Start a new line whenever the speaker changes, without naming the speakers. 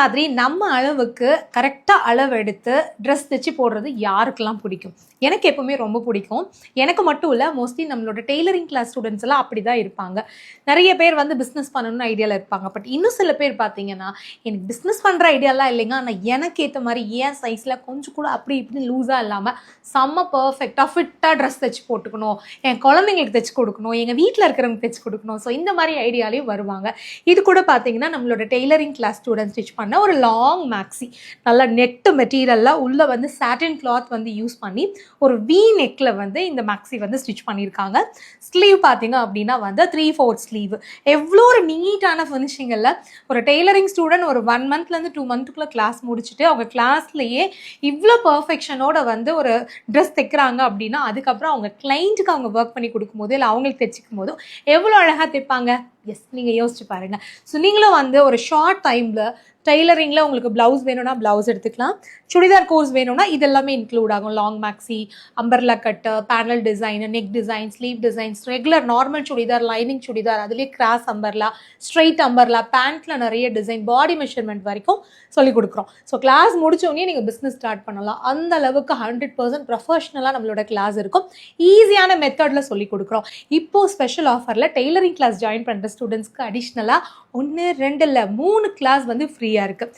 மாதிரி நம்ம அளவுக்கு கரெக்டாக அளவு எடுத்து ட்ரெஸ் தைச்சு போடுறது யாருக்கெல்லாம் பிடிக்கும்? எனக்கு எப்போவுமே ரொம்ப பிடிக்கும். எனக்கு மட்டும் இல்லை மோஸ்ட்லி நம்மளோட டெய்லரிங் கிளாஸ் ஸ்டூடெண்ட்ஸ் எல்லாம் அப்படி தான் இருப்பாங்க. நிறைய பேர் வந்து பிஸ்னஸ் பண்ணணும்னு ஐடியாவில் இருப்பாங்க. பட் இன்னும் சில பேர் பார்த்தீங்கன்னா எனக்கு பிஸ்னஸ் பண்ணுற ஐடியாலாம் இல்லைங்க. ஆனால் எனக்கு ஏற்ற மாதிரி ஏன் சைஸில் கொஞ்சம் கூட அப்படி இப்படி லூஸாக இல்லாமல் செம்ம பர்ஃபெக்டாக ஃபிட்டாக ட்ரெஸ் தைச்சு போட்டுக்கணும். என் குழந்தைங்களுக்கு தைச்சு கொடுக்கணும். எங்கள் வீட்டில் இருக்கிறவங்க தைச்சு கொடுக்கணும். ஸோ இந்த மாதிரி ஐடியாலையும் வருவாங்க. இது கூட பார்த்தீங்கன்னா நம்மளோட டெய்லரிங் கிளாஸ் ஸ்டூடெண்ட்ஸ் ஸ்டிச் பண்ண ஒரு லாங் மேக்ஸி நல்லா நெட்டு மெட்டீரியலில் உள்ளே வந்து சாட்டின் கிளாத் வந்து யூஸ் பண்ணி ஒரு வி நெக்கில் வந்து இந்த மேக்ஸி வந்து ஸ்டிச் பண்ணியிருக்காங்க ஸ்லீவ் பார்த்தீங்க அப்படின்னா வந்து த்ரீ ஃபோர்த் ஸ்லீவ் எவ்வளோ ஒரு நீட்டான ஃபினிஷிங்கில் ஒரு டெய்லரிங் ஸ்டூடெண்ட் ஒரு ஒன் மந்த்லேருந்து டூ மந்த்துக்குள்ளே கிளாஸ் முடிச்சுட்டு அவங்க கிளாஸ்லேயே இவ்வளோ பர்ஃபெக்ஷனோட வந்து ஒரு ட்ரெஸ் தைக்கிறாங்க அப்படின்னா அதுக்கப்புறம் அவங்க கிளைண்ட்டுக்கு அவங்க ஒர்க் பண்ணி கொடுக்கும்போது இல்லை அவங்களுக்கு தைச்சிக்கும் போதும் எவ்வளோ அழகாக தைப்பாங்க? எஸ் நீங்கள் யோசிச்சு பாருங்க. ஸோ நீங்களும் வந்து ஒரு ஷார்ட் டைமில் டெய்லரிங்கில் உங்களுக்கு ப்ளவுஸ் வேணும்னா ப்ளவுஸ் எடுத்துக்கலாம். சுடிதார் கோர்ஸ் வேணும்னா இது எல்லாமே இன்க்ளூட் ஆகும். லாங் மேக்ஸி அம்பர்லா கட்டு panel design neck design sleeve designs regular normal churidar lining churidar அதுலேயே கிராஸ் அம்பர்லா ஸ்ட்ரைட் அம்பர்லா பேண்ட்டில் நிறைய டிசைன் பாடி மெஷர்மெண்ட் வரைக்கும் சொல்லிக் கொடுக்குறோம். ஸோ கிளாஸ் முடிச்சோடனே நீங்கள் பிஸ்னஸ் ஸ்டார்ட் பண்ணலாம். அந்த அளவுக்கு ஹண்ட்ரட் பர்சன்ட் ப்ரொஃபஷனலாக நம்மளோட கிளாஸ் இருக்கும். ஈஸியான மெத்தடில் சொல்லிக் கொடுக்குறோம். இப்போ ஸ்பெஷல் ஆஃபரில் டெய்லரிங் கிளாஸ் ஜாயின் பண்ணுற ஸ்டூடெண்ட்ஸ்க்கு அடிஷ்னலாக ஒன்று ரெண்டு இல்லை மூணு கிளாஸ் வந்து ஃப்ரீயாக இருக்குது